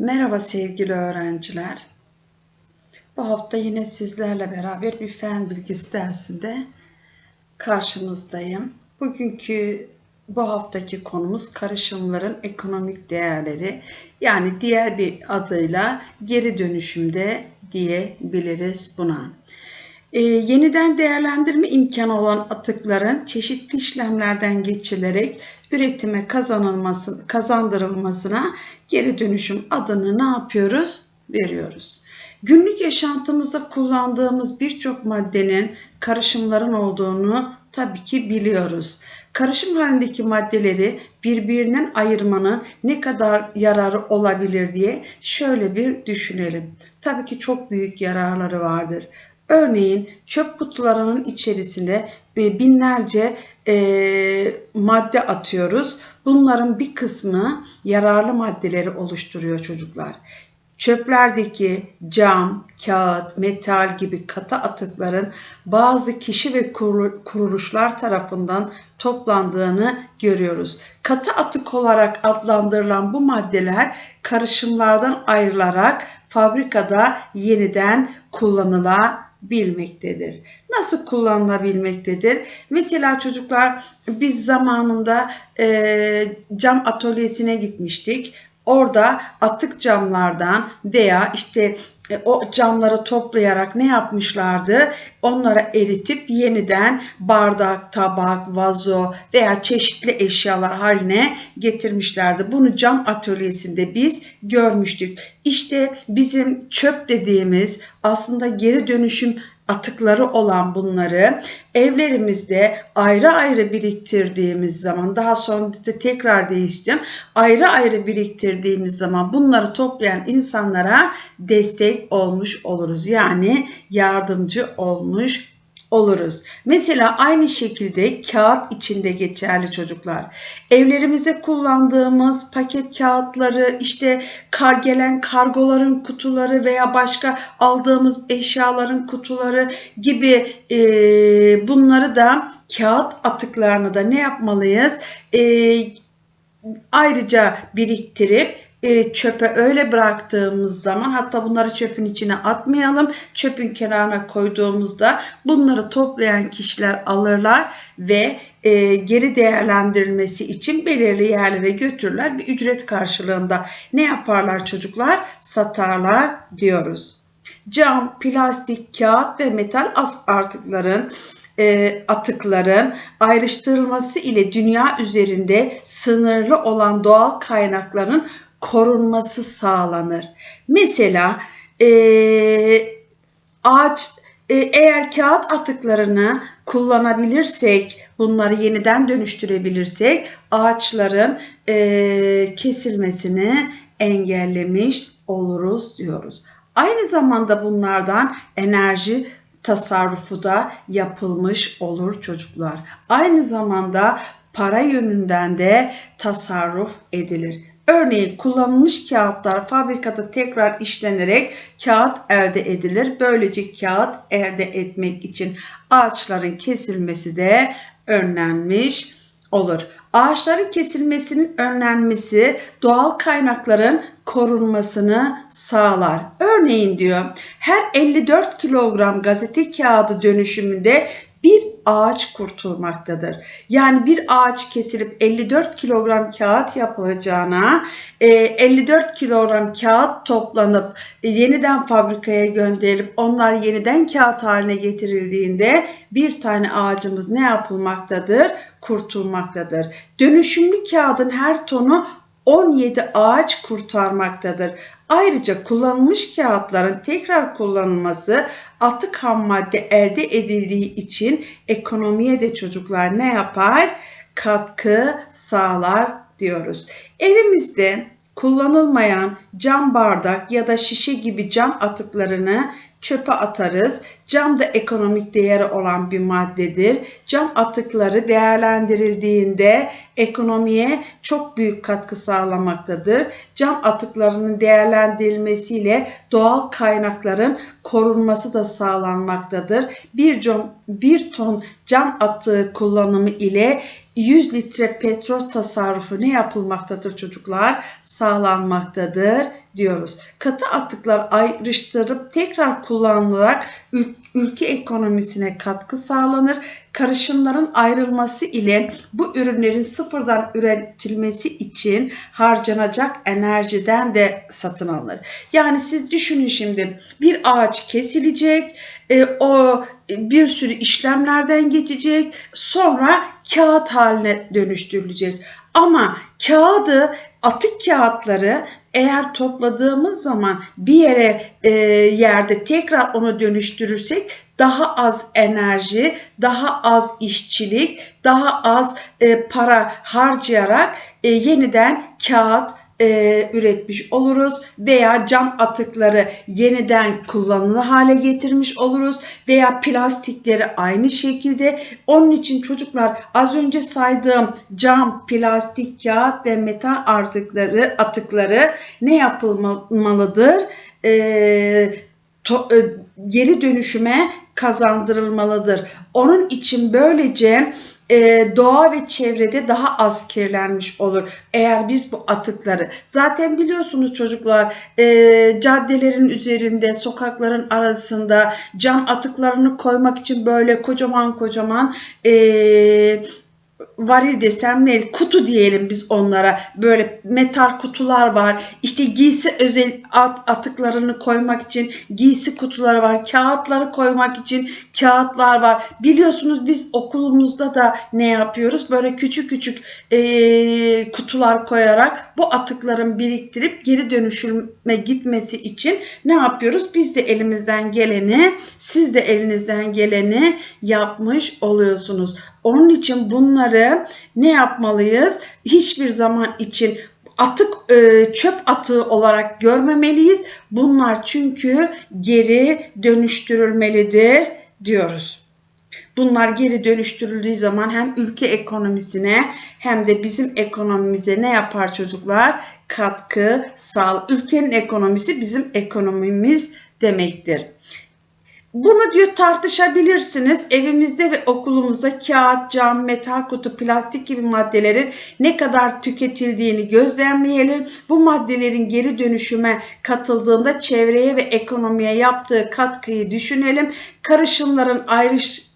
Merhaba sevgili öğrenciler. Bu hafta yine sizlerle beraber bir fen bilgisi dersinde karşınızdayım. Bugünkü bu haftaki konumuz karışımların ekonomik değerleri. Yani diğer bir adıyla geri dönüşümde diyebiliriz buna. Ee, yeniden değerlendirme imkanı olan atıkların çeşitli işlemlerden geçirilerek üretime kazanılması, kazandırılmasına geri dönüşüm adını ne yapıyoruz? Veriyoruz. Günlük yaşantımızda kullandığımız birçok maddenin karışımların olduğunu tabii ki biliyoruz. Karışım halindeki maddeleri birbirinden ayırmanın ne kadar yararı olabilir diye şöyle bir düşünelim. Tabii ki çok büyük yararları vardır. Örneğin çöp kutularının içerisinde e, binlerce e, madde atıyoruz. Bunların bir kısmı yararlı maddeleri oluşturuyor çocuklar. Çöplerdeki cam, kağıt, metal gibi katı atıkların bazı kişi ve kuruluşlar tarafından toplandığını görüyoruz. Katı atık olarak adlandırılan bu maddeler karışımlardan ayrılarak fabrikada yeniden kullanılabilir bilmektedir. Nasıl kullanılabilmektedir? Mesela çocuklar biz zamanında e, cam atölyesine gitmiştik. Orada atık camlardan veya işte e, o camları toplayarak ne yapmışlardı? Onlara eritip yeniden bardak, tabak, vazo veya çeşitli eşyalar haline getirmişlerdi. Bunu cam atölyesinde biz görmüştük. İşte bizim çöp dediğimiz aslında geri dönüşüm atıkları olan bunları evlerimizde ayrı ayrı biriktirdiğimiz zaman daha sonra da tekrar değişeceğim. Ayrı ayrı biriktirdiğimiz zaman bunları toplayan insanlara destek olmuş oluruz. Yani yardımcı olmuş oluruz. Mesela aynı şekilde kağıt içinde geçerli çocuklar. Evlerimize kullandığımız paket kağıtları, işte kar gelen kargoların kutuları veya başka aldığımız eşyaların kutuları gibi e, bunları da kağıt atıklarını da ne yapmalıyız? E, ayrıca biriktirip e, çöpe öyle bıraktığımız zaman hatta bunları çöpün içine atmayalım. Çöpün kenarına koyduğumuzda bunları toplayan kişiler alırlar ve e, geri değerlendirilmesi için belirli yerlere götürürler. Bir ücret karşılığında ne yaparlar çocuklar? Satarlar diyoruz. Cam, plastik, kağıt ve metal artıkların e, atıkların ayrıştırılması ile dünya üzerinde sınırlı olan doğal kaynakların korunması sağlanır. Mesela e, ağaç e, eğer kağıt atıklarını kullanabilirsek, bunları yeniden dönüştürebilirsek ağaçların e, kesilmesini engellemiş oluruz diyoruz. Aynı zamanda bunlardan enerji tasarrufu da yapılmış olur çocuklar. Aynı zamanda para yönünden de tasarruf edilir. Örneğin kullanılmış kağıtlar fabrikada tekrar işlenerek kağıt elde edilir. Böylece kağıt elde etmek için ağaçların kesilmesi de önlenmiş olur. Ağaçların kesilmesinin önlenmesi doğal kaynakların korunmasını sağlar. Örneğin diyor her 54 kilogram gazete kağıdı dönüşümünde bir ağaç kurtulmaktadır. Yani bir ağaç kesilip 54 kilogram kağıt yapılacağına 54 e, kilogram kağıt toplanıp yeniden fabrikaya gönderilip onlar yeniden kağıt haline getirildiğinde bir tane ağacımız ne yapılmaktadır? Kurtulmaktadır. Dönüşümlü kağıdın her tonu 17 ağaç kurtarmaktadır. Ayrıca kullanılmış kağıtların tekrar kullanılması atık ham madde elde edildiği için ekonomiye de çocuklar ne yapar? Katkı sağlar diyoruz. Evimizde kullanılmayan cam bardak ya da şişe gibi cam atıklarını çöpe atarız. Cam da ekonomik değeri olan bir maddedir. Cam atıkları değerlendirildiğinde ekonomiye çok büyük katkı sağlamaktadır. Cam atıklarının değerlendirilmesiyle doğal kaynakların korunması da sağlanmaktadır. Bir, bir ton cam atığı kullanımı ile 100 litre petrol tasarrufu ne yapılmaktadır çocuklar? Sağlanmaktadır diyoruz. Katı atıklar ayrıştırıp tekrar kullanılarak ül- ülke ekonomisine katkı sağlanır. Karışımların ayrılması ile bu ürünlerin sıfırdan üretilmesi için harcanacak enerjiden de satın alınır. Yani siz düşünün şimdi bir ağaç kesilecek, e, o bir sürü işlemlerden geçecek, sonra kağıt haline dönüştürülecek. Ama kağıdı, atık kağıtları eğer topladığımız zaman bir yere e, yerde tekrar onu dönüştürürsek daha az enerji, daha az işçilik, daha az e, para harcayarak e, yeniden kağıt e, üretmiş oluruz veya cam atıkları yeniden kullanılı hale getirmiş oluruz veya plastikleri aynı şekilde. Onun için çocuklar az önce saydığım cam, plastik, kağıt ve metal artıkları atıkları ne yapılmalıdır? E, to, e, geri dönüşüme kazandırılmalıdır. Onun için böylece e, doğa ve çevrede daha az kirlenmiş olur. Eğer biz bu atıkları zaten biliyorsunuz çocuklar e, caddelerin üzerinde sokakların arasında cam atıklarını koymak için böyle kocaman kocaman e, varil desem ne kutu diyelim biz onlara. Böyle metal kutular var. İşte giysi özel at, atıklarını koymak için giysi kutuları var. Kağıtları koymak için kağıtlar var. Biliyorsunuz biz okulumuzda da ne yapıyoruz? Böyle küçük küçük e, kutular koyarak bu atıkların biriktirip geri dönüşüme gitmesi için ne yapıyoruz? Biz de elimizden geleni siz de elinizden geleni yapmış oluyorsunuz onun için bunları ne yapmalıyız? Hiçbir zaman için atık e, çöp atığı olarak görmemeliyiz. Bunlar çünkü geri dönüştürülmelidir diyoruz. Bunlar geri dönüştürüldüğü zaman hem ülke ekonomisine hem de bizim ekonomimize ne yapar çocuklar? Katkı sağ. Ülkenin ekonomisi bizim ekonomimiz demektir. Bunu diyor tartışabilirsiniz. Evimizde ve okulumuzda kağıt, cam, metal kutu, plastik gibi maddelerin ne kadar tüketildiğini gözlemleyelim. Bu maddelerin geri dönüşüme katıldığında çevreye ve ekonomiye yaptığı katkıyı düşünelim. Karışımların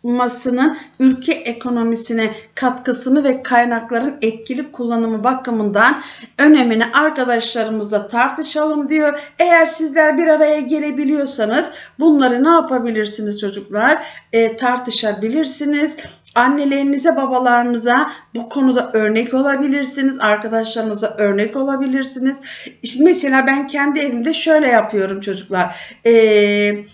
ayrışmasının ülke ekonomisine katkısını ve kaynakların etkili kullanımı bakımından önemini arkadaşlarımızla tartışalım diyor. Eğer sizler bir araya gelebiliyorsanız bunları ne yapabilirsiniz çocuklar? E, tartışabilirsiniz. Annelerinize, babalarınıza bu konuda örnek olabilirsiniz. Arkadaşlarınıza örnek olabilirsiniz. İşte mesela ben kendi evimde şöyle yapıyorum çocuklar. Eee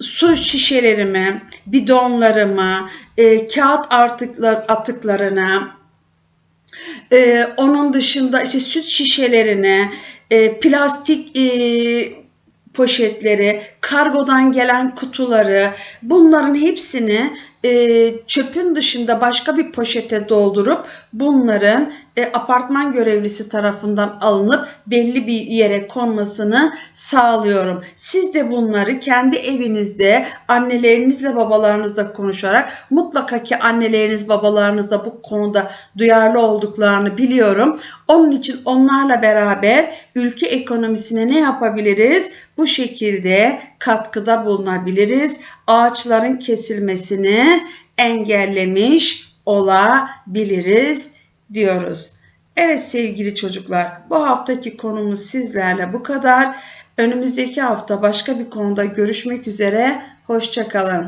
su şişelerimi, bidonlarımı, e, kağıt artıklar, atıklarını, e, onun dışında işte süt şişelerini, e, plastik e, poşetleri, kargodan gelen kutuları, bunların hepsini e, çöpün dışında başka bir poşete doldurup bunların e, apartman görevlisi tarafından alınıp belli bir yere konmasını sağlıyorum. Siz de bunları kendi evinizde annelerinizle babalarınızla konuşarak mutlaka ki anneleriniz babalarınız da bu konuda duyarlı olduklarını biliyorum. Onun için onlarla beraber ülke ekonomisine ne yapabiliriz? Bu şekilde katkıda bulunabiliriz. Ağaçların kesilmesini engellemiş olabiliriz diyoruz. Evet sevgili çocuklar, bu haftaki konumuz sizlerle bu kadar. Önümüzdeki hafta başka bir konuda görüşmek üzere. Hoşçakalın.